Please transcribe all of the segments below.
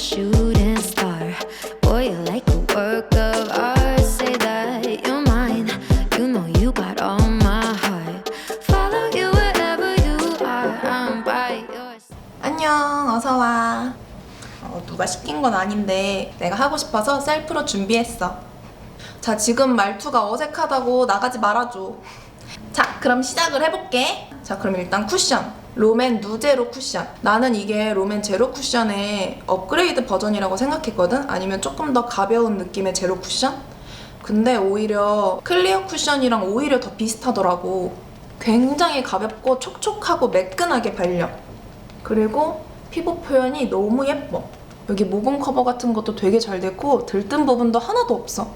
shooting star. Boy, you're like a work of art. Say that you're mine. You know you got all my heart. Follow you wherever you are. I'm by your side. 안녕, 어서 와. 어, 누가 시킨 건 아닌데 내가 하고 싶어서 셀프로 준비했어. 자, 지금 말투가 어색하다고 나가지 말아줘. 자, 그럼 시작을 해볼게. 자, 그럼 일단 쿠션. 롬앤 누 제로 쿠션. 나는 이게 롬앤 제로 쿠션의 업그레이드 버전이라고 생각했거든? 아니면 조금 더 가벼운 느낌의 제로 쿠션? 근데 오히려 클리어 쿠션이랑 오히려 더 비슷하더라고. 굉장히 가볍고 촉촉하고 매끈하게 발려. 그리고 피부 표현이 너무 예뻐. 여기 모공 커버 같은 것도 되게 잘 됐고 들뜬 부분도 하나도 없어.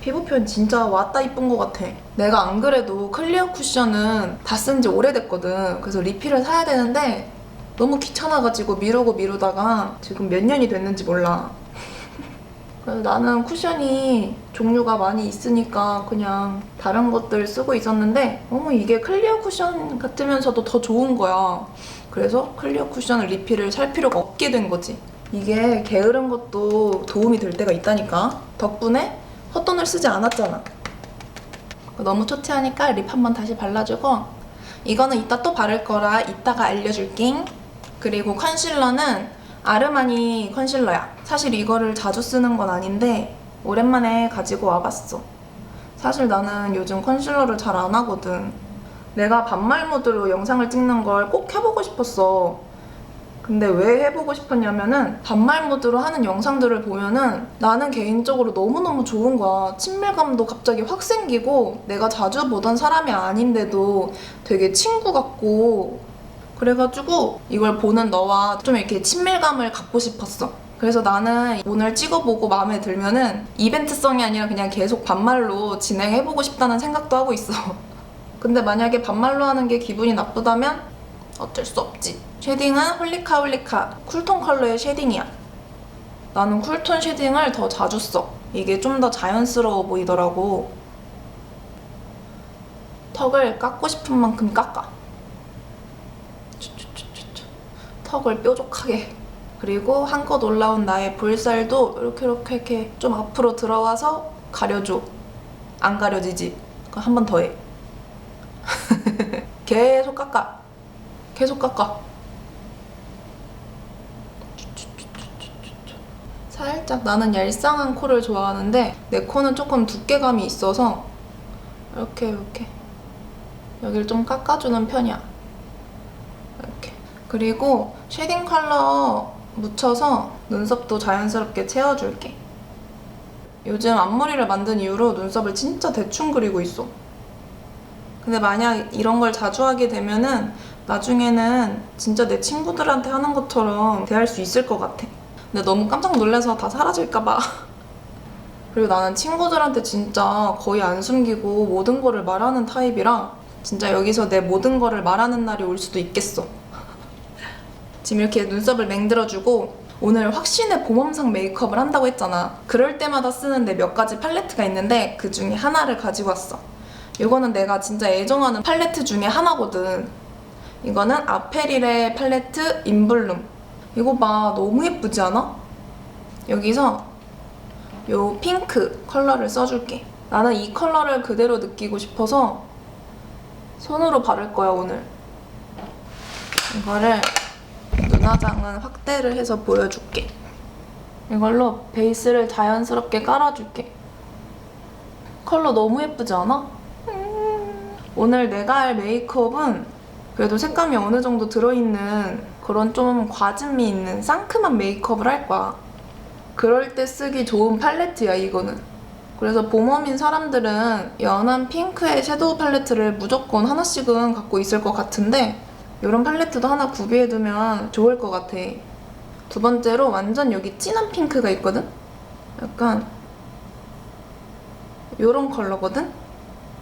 피부 표현 진짜 왔다 이쁜 것 같아. 내가 안 그래도 클리어 쿠션은 다 쓴 지 오래됐거든. 그래서 리필을 사야 되는데 너무 귀찮아가지고 미루고 미루다가 지금 몇 년이 됐는지 몰라. 그래서 나는 쿠션이 종류가 많이 있으니까 그냥 다른 것들 쓰고 있었는데 너무 이게 클리어 쿠션 같으면서도 더 좋은 거야. 그래서 클리어 쿠션을 리필을 살 필요가 없게 된 거지. 이게 게으른 것도 도움이 될 때가 있다니까. 덕분에 헛돈을 쓰지 않았잖아. 너무 초췌하니까 립 한번 다시 발라주고 이거는 이따 또 바를 거라 이따가 알려줄게. 그리고 컨실러는 아르마니 컨실러야. 사실 이거를 자주 쓰는 건 아닌데 오랜만에 가지고 와봤어. 사실 나는 요즘 컨실러를 잘 안 하거든. 내가 반말 모드로 영상을 찍는 걸 꼭 해보고 싶었어. 근데 왜 해보고 싶었냐면은 반말 모드로 하는 영상들을 보면은 나는 개인적으로 너무너무 좋은 거야. 친밀감도 갑자기 확 생기고 내가 자주 보던 사람이 아닌데도 되게 친구 같고 그래가지고 이걸 보는 너와 좀 이렇게 친밀감을 갖고 싶었어. 그래서 나는 오늘 찍어보고 마음에 들면은 이벤트성이 아니라 그냥 계속 반말로 진행해보고 싶다는 생각도 하고 있어. 근데 만약에 반말로 하는 게 기분이 나쁘다면 어쩔 수 없지. 쉐딩은 홀리카 홀리카 쿨톤 컬러의 쉐딩이야. 나는 쿨톤 쉐딩을 더 자주 써. 이게 좀 더 자연스러워 보이더라고. 턱을 깎고 싶은 만큼 깎아. 턱을 뾰족하게. 그리고 한껏 올라온 나의 볼살도 이렇게 이렇게 이렇게 좀 앞으로 들어와서 가려줘. 안 가려지지? 그럼 한번 더 해. 계속 깎아. 계속 깎아. 살짝 나는 얄쌍한 코를 좋아하는데 내 코는 조금 두께감이 있어서 이렇게 이렇게 여기를 좀 깎아주는 편이야. 이렇게. 그리고 쉐딩 컬러 묻혀서 눈썹도 자연스럽게 채워줄게. 요즘 앞머리를 만든 이후로 눈썹을 진짜 대충 그리고 있어. 근데 만약 이런 걸 자주 하게 되면은 나중에는 진짜 내 친구들한테 하는 것처럼 대할 수 있을 것 같아. 근데 너무 깜짝 놀라서 다 사라질까봐. 그리고 나는 친구들한테 진짜 거의 안 숨기고 모든 거를 말하는 타입이라 진짜 여기서 내 모든 거를 말하는 날이 올 수도 있겠어. 지금 이렇게 눈썹을 맹들어주고 오늘 확신의 봄험상 메이크업을 한다고 했잖아. 그럴 때마다 쓰는 내 몇 가지 팔레트가 있는데 그 중에 하나를 가지고 왔어. 이거는 내가 진짜 애정하는 팔레트 중에 하나거든. 이거는 아페릴의 팔레트 인블룸. 이거 봐, 너무 예쁘지 않아? 여기서 요 핑크 컬러를 써줄게. 나는 이 컬러를 그대로 느끼고 싶어서 손으로 바를 거야, 오늘. 이거를 눈화장은 확대를 해서 보여줄게. 이걸로 베이스를 자연스럽게 깔아줄게. 컬러 너무 예쁘지 않아? 음. 오늘 내가 할 메이크업은 그래도 색감이 어느 정도 들어있는 그런 좀 과즙미 있는 상큼한 메이크업을 할 거야. 그럴 때 쓰기 좋은 팔레트야, 이거는. 그래서 봄웜인 사람들은 연한 핑크의 섀도우 팔레트를 무조건 하나씩은 갖고 있을 것 같은데 이런 팔레트도 하나 구비해두면 좋을 것 같아. 두 번째로 완전 여기 진한 핑크가 있거든? 약간 이런 컬러거든?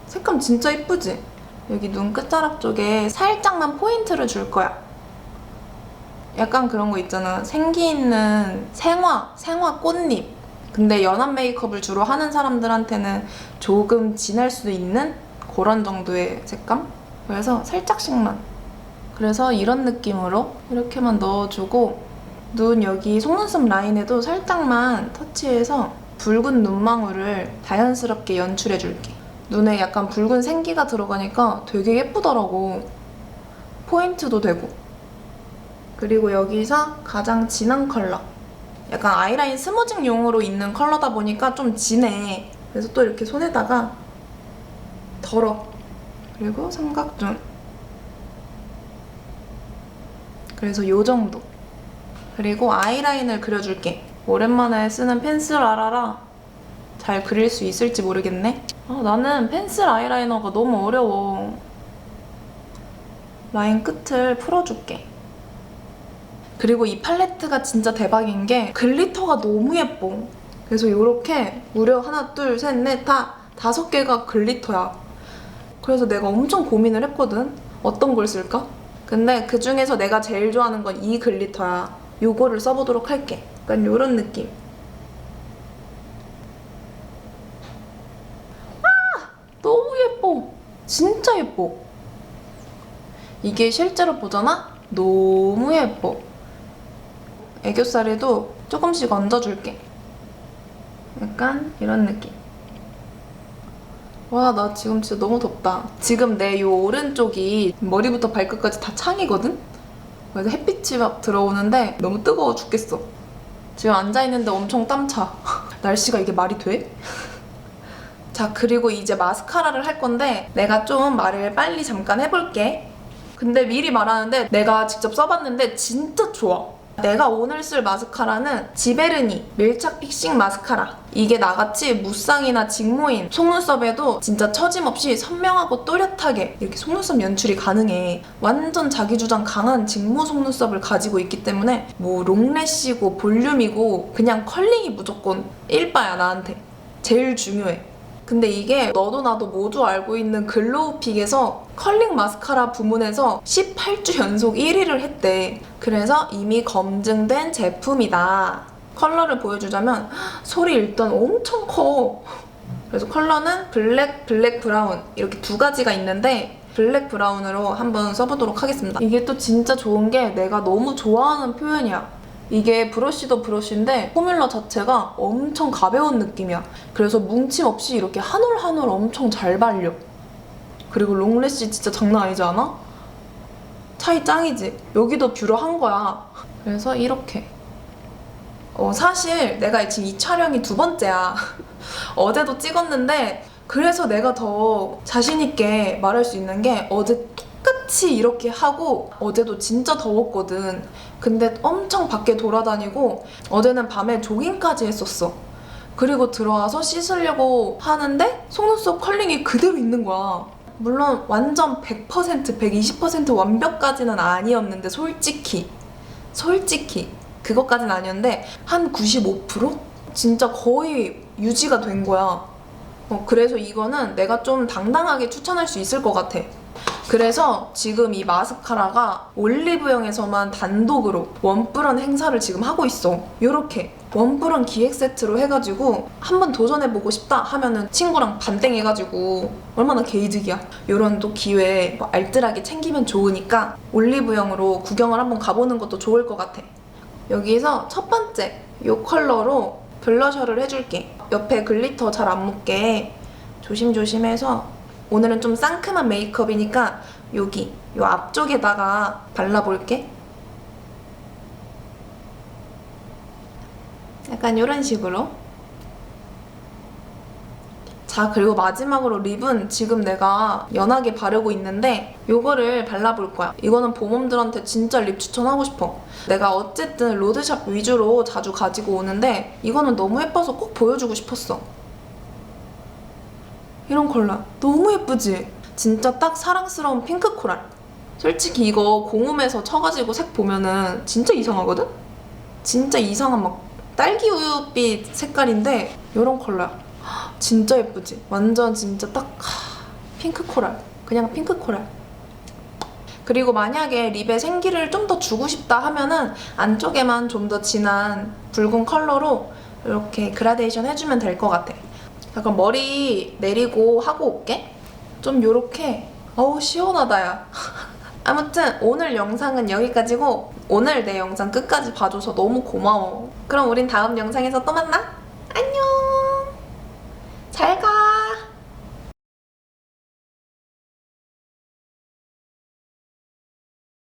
색감 진짜 이쁘지? 여기 눈 끝자락 쪽에 살짝만 포인트를 줄 거야. 약간 그런 거 있잖아. 생기 있는 생화, 생화 꽃잎. 근데 연한 메이크업을 주로 하는 사람들한테는 조금 진할 수도 있는 그런 정도의 색감? 그래서 살짝씩만. 그래서 이런 느낌으로 이렇게만 넣어주고 눈 여기 속눈썹 라인에도 살짝만 터치해서 붉은 눈망울을 자연스럽게 연출해줄게. 눈에 약간 붉은 생기가 들어가니까 되게 예쁘더라고. 포인트도 되고. 그리고 여기서 가장 진한 컬러. 약간 아이라인 스머징용으로 있는 컬러다 보니까 좀 진해. 그래서 또 이렇게 손에다가 덜어. 그리고 삼각존. 그래서 요 정도. 그리고 아이라인을 그려줄게. 오랜만에 쓰는 펜슬 아라라 잘 그릴 수 있을지 모르겠네. 아, 나는 펜슬 아이라이너가 너무 어려워. 라인 끝을 풀어줄게. 그리고 이 팔레트가 진짜 대박인 게 글리터가 너무 예뻐. 그래서 이렇게 무려 하나, 둘, 셋, 넷, 다 다섯 개가 글리터야. 그래서 내가 엄청 고민을 했거든. 어떤 걸 쓸까? 근데 그 중에서 내가 제일 좋아하는 건 이 글리터야. 요거를 써보도록 할게. 약간 요런 느낌. 아! 너무 예뻐. 진짜 예뻐. 이게 실제로 보잖아? 너무 예뻐. 애교살에도 조금씩 얹어줄게. 약간 이런 느낌. 와, 나 지금 진짜 너무 덥다. 지금 내요 오른쪽이 머리부터 발끝까지 다 창이거든? 그래서 햇빛이 막 들어오는데 너무 뜨거워 죽겠어. 지금 앉아있는데 엄청 땀차. 날씨가 이게 말이 돼? 자, 그리고 이제 마스카라를 할 건데 내가 좀 말을 빨리 잠깐 해볼게. 근데 미리 말하는데 내가 직접 써봤는데 진짜 좋아. 내가 오늘 쓸 마스카라는 지베르니 밀착 픽싱 마스카라. 이게 나같이 무쌍이나 직모인 속눈썹에도 진짜 처짐없이 선명하고 또렷하게 이렇게 속눈썹 연출이 가능해. 완전 자기 주장 강한 직모 속눈썹을 가지고 있기 때문에 뭐 롱래쉬고 볼륨이고 그냥 컬링이 무조건 1바야 나한테. 제일 중요해. 근데 이게 너도 나도 모두 알고 있는 글로우픽에서 컬링 마스카라 부문에서 18주 연속 1위를 했대. 그래서 이미 검증된 제품이다. 컬러를 보여주자면 솔이 일단 엄청 커. 그래서 컬러는 블랙, 블랙 브라운 이렇게 두 가지가 있는데 블랙 브라운으로 한번 써보도록 하겠습니다. 이게 또 진짜 좋은 게 내가 너무 좋아하는 표현이야. 이게 브러쉬도 브러쉬인데 포뮬러 자체가 엄청 가벼운 느낌이야. 그래서 뭉침 없이 이렇게 한 올 한 올 엄청 잘 발려. 그리고 롱래쉬 진짜 장난 아니지 않아? 차이 짱이지? 여기도 뷰러 한 거야. 그래서 이렇게. 어, 사실 내가 지금 이 촬영이 두 번째야. 어제도 찍었는데 그래서 내가 더 자신있게 말할 수 있는 게 어제 똑같이 이렇게 하고 어제도 진짜 더웠거든. 근데 엄청 밖에 돌아다니고 어제는 밤에 조깅까지 했었어. 그리고 들어와서 씻으려고 하는데 속눈썹 컬링이 그대로 있는 거야. 물론 완전 100% 120% 완벽까지는 아니었는데 솔직히 솔직히 그것까진 아니었는데 한 95%? 진짜 거의 유지가 된 거야. 어, 그래서 이거는 내가 좀 당당하게 추천할 수 있을 것 같아. 그래서 지금 이 마스카라가 올리브영에서만 단독으로 원뿔원 행사를 지금 하고 있어. 요렇게 원뿔원 기획 세트로 해가지고 한번 도전해보고 싶다 하면은 친구랑 반땡 해가지고 얼마나 게이득이야. 요런 또 기회에 뭐 알뜰하게 챙기면 좋으니까 올리브영으로 구경을 한번 가보는 것도 좋을 것 같아. 여기서 첫 번째 요 컬러로 블러셔를 해줄게. 옆에 글리터 잘 안 묻게 조심조심해서 오늘은 좀 상큼한 메이크업이니까 여기 요 앞쪽에다가 발라볼게. 약간 이런 식으로. 자 그리고 마지막으로 립은 지금 내가 연하게 바르고 있는데 요거를 발라볼 거야. 이거는 봄mom들한테 진짜 립 추천하고 싶어. 내가 어쨌든 로드샵 위주로 자주 가지고 오는데 이거는 너무 예뻐서 꼭 보여주고 싶었어. 이런 컬러 너무 예쁘지? 진짜 딱 사랑스러운 핑크 코랄. 솔직히 이거 공홈에서 쳐가지고 색 보면은 진짜 이상하거든? 진짜 이상한 막 딸기 우유빛 색깔인데 이런 컬러야. 진짜 예쁘지? 완전 진짜 딱 하, 핑크 코랄. 그냥 핑크 코랄. 그리고 만약에 립에 생기를 좀 더 주고 싶다 하면은 안쪽에만 좀 더 진한 붉은 컬러로 이렇게 그라데이션 해주면 될 것 같아. 약간 머리 내리고 하고 올게. 좀 요렇게 어우 시원하다 야. 아무튼 오늘 영상은 여기까지고 오늘 내 영상 끝까지 봐줘서 너무 고마워. 그럼 우린 다음 영상에서 또 만나.